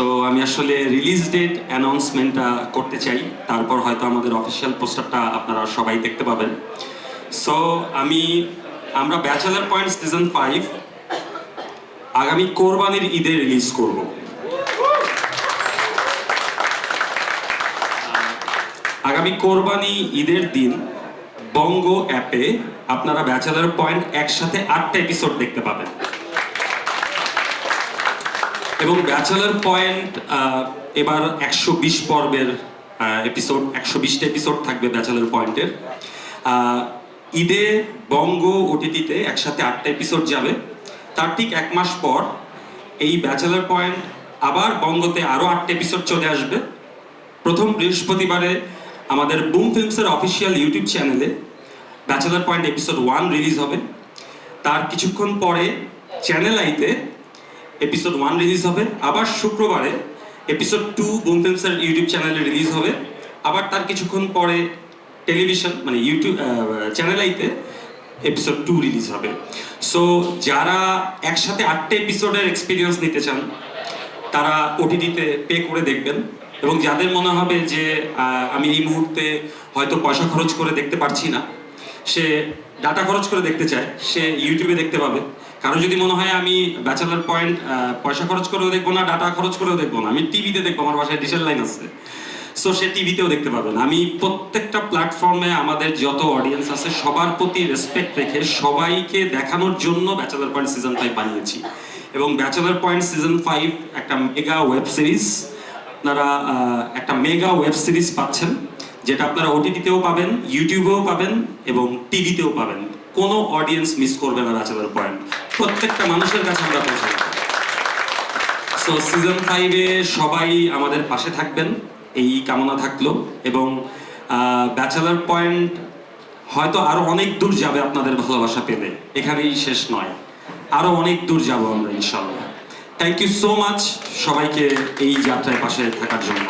So আমি আসলে release date অ্যানাউন্সমেন্টটা করতে চাই। তারপর হয়তো আমাদের অফিসিয়াল পোস্টারটা আপনারা সবাই দেখতে পাবেন। সো আমি, আমরা ব্যাচেলার পয়েন্ট সিজন ফাইভ আগামী কোরবানির ঈদে রিলিজ করব। আগামী কোরবানি ঈদের দিন বঙ্গ অ্যাপে আপনারা ব্যাচেলার পয়েন্ট একসাথে আটটা এপিসোড দেখতে পাবেন। এবং ব্যাচেলার পয়েন্ট এবার একশো বিশ পর্বের এপিসোড একশো বিশটা এপিসোড থাকবে ব্যাচেলার পয়েন্টের। ঈদে বঙ্গ ওটিটিতে একসাথে আটটা এপিসোড যাবে। তার ঠিক এক মাস পর এই ব্যাচেলার পয়েন্ট আবার বঙ্গতে আরও আটটা এপিসোড চলে আসবে। প্রথম বৃহস্পতিবারে আমাদের বুম ফিল্মসের অফিসিয়াল ইউটিউব চ্যানেলে bachelor point episode one release হবে। তার কিছুক্ষণ পরে চ্যানেল আইতে এপিসোড ওয়ান রিলিজ হবে। আবার শুক্রবারে এপিসোড টু বুম ফিল্মসের ইউটিউব চ্যানেলে রিলিজ হবে। আবার তার কিছুক্ষণ পরে টেলিভিশন মানে ইউটিউব চ্যানেল আইতে এপিসোড টু রিলিজ হবে। সো যারা একসাথে আটটা এপিসোডের এক্সপিরিয়েন্স নিতে চান, তারা ওটিটিতে পে করে দেখবেন। এবং যাদের মনে হবে যে আমি এই মুহূর্তে হয়তো পয়সা খরচ করে দেখতে পারছি না সে ডাটা খরচ করে দেখতে চায়, সে ইউটিউবে দেখতে পাবে। কারও যদি মনে হয় আমি ব্যাচেলার পয়েন্ট পয়সা খরচ করেও দেখব না ডাটা খরচ করেও দেখব না, আমি টিভিতে দেখব, আমার বাসায় ডিসেল লাইন আছে। সো সে টিভিতেও দেখতে পাবেন আমি প্রত্যেকটা প্ল্যাটফর্মে আমাদের যত অডিয়েন্স আছে, সবার প্রতি রেসপেক্ট রেখে সবাইকে দেখানোর জন্য ব্যাচেলার পয়েন্ট সিজন ফাইভ বানিয়েছি। এবং ব্যাচেলার পয়েন্ট সিজন ফাইভ একটা মেগা ওয়েব সিরিজ আপনারা একটা মেগা ওয়েব সিরিজ পাচ্ছেন। যেটা আপনারা ওটিটিতেও পাবেন ইউটিউবেও পাবেন এবং টিভিতেও পাবেন। কোনো অডিয়েন্স মিস করবে না ব্যাচেলার পয়েন্ট প্রত্যেকটা মানুষের কাছে আমরা পৌঁছে সো সিজন ফাইভে সবাই আমাদের পাশে থাকবেন। এই কামনা থাকল এবং ব্যাচেলার পয়েন্ট হয়তো আরও অনেক দূর যাবে আপনাদের ভালোবাসা পেলে। এখানেই শেষ নয়। আরও অনেক দূর যাব আমরা ইনশাল্লাহ থ্যাংক ইউ সো মাচ সবাইকে এই যাত্রায় পাশে থাকার জন্য।